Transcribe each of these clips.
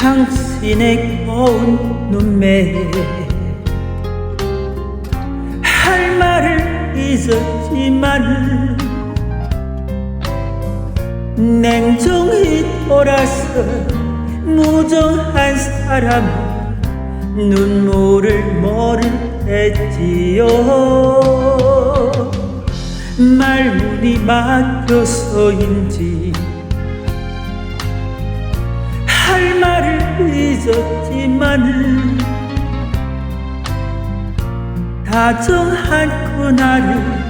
당신의 고운 눈매. 할 말을 잊었지만 냉정히 돌아서 무정한 사람 눈물을 모를 때지요. 말문이 막혀서인지 잊었지만 다정한 그날의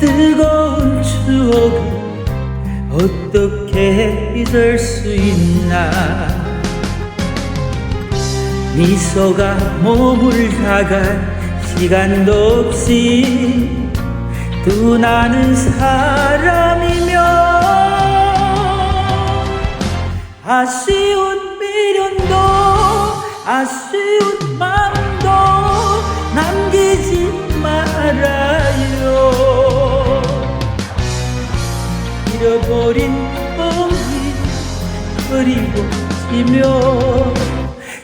뜨거운 추억을 어떻게 잊을 수 있나? 미소가 머물다간 시간도 없이 떠나는 사람이며 아쉬운 미련도 아쉬운 마음도 남기지 말아요. 잃어버린 꿈이 그리워지며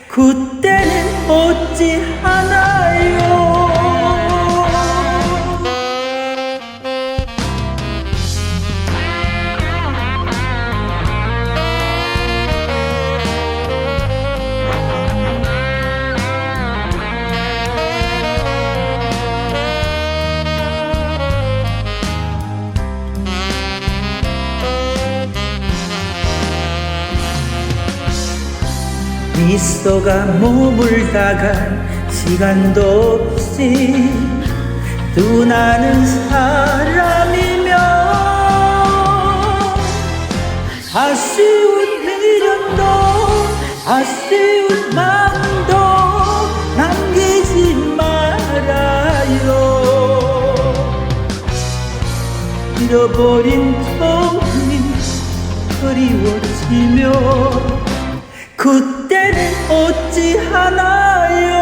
그때는 어찌 하나요 미소가 머물다간 시간도 없이 떠나는 사람이며 아쉬운 미련도 아쉬운 마음도 남기지 말아요. 잃어버린 정이 그리워지며 그때는 어찌하나요